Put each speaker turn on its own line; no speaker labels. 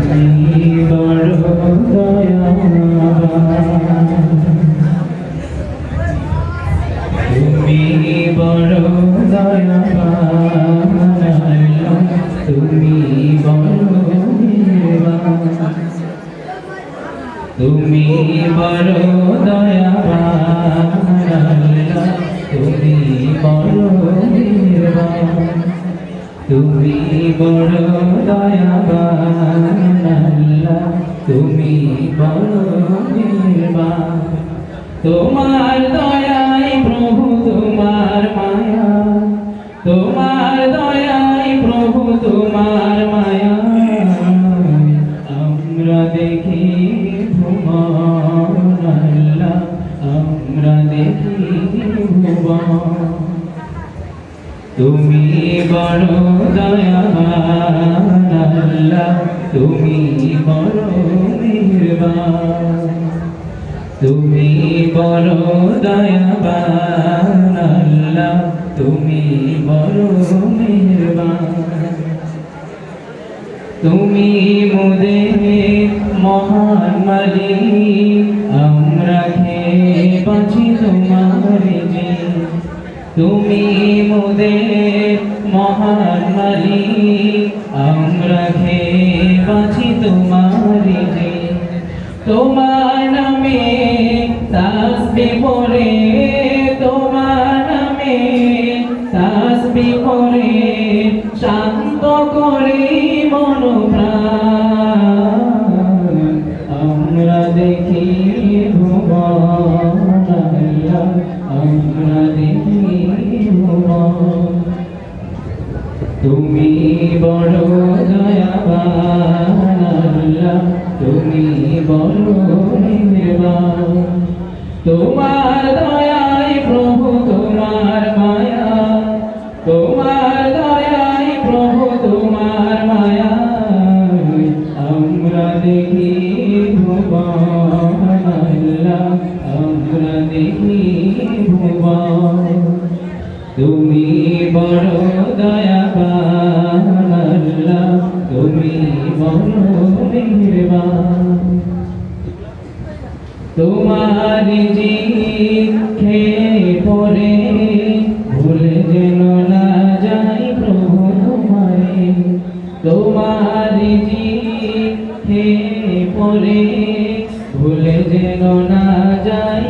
তুমি বড় দয়াবান। তুমি বড় দয়াবান আল্লাহ, তুমি বড় মেহেরবান তুমি বড় দয়াবান আল্লাহ, তুমি বড় মেহেরবান তুমি বড় দয়াবান আল্লাহ, তুমি বড় তোমার দয়াই প্রভু তোমার মায়া। তোমার দয়াই প্রভু তোমার মায়া। আমরা দেখি ভুবন আল্লাহ আমরা দেখি ভুবন। তুমি বড় দয়াবান আল্লাহ, তুমি বড় মেহেরবান তুমি বড় দয়াবান আল্লাহ, তুমি বড় মেহেরবান তুমি মোদের মহান মালিক, আমরা খেয়ে বাঁচি তোমার যে তুমি মোদের মহান মালিক আমরা খেয়ে বাঁচি তোমার যে। তোমার নামে তাসবি পড়ে, তোমার নামে তাসবি করে শান্ত করে মন আমরা দেখি তুমি বড় দয়াবান আল্লাহ তুমি বড় নির্বাণ। তোমার দয়াই প্রভু, তোমার মায়া। তোমার দয়াই প্রভু, তোমার মায়া। আমরা দেখি ভুবন আল্লাহ আমরা দেখি ভুবন। তুমি বড় দয়াবান আল্লাহ, তুমি তোমার জি খেয়ে পরে ভুলে না যাই প্রভু তোমারে তোমার জি খেয়ে পরে ভুলে যেন না যাই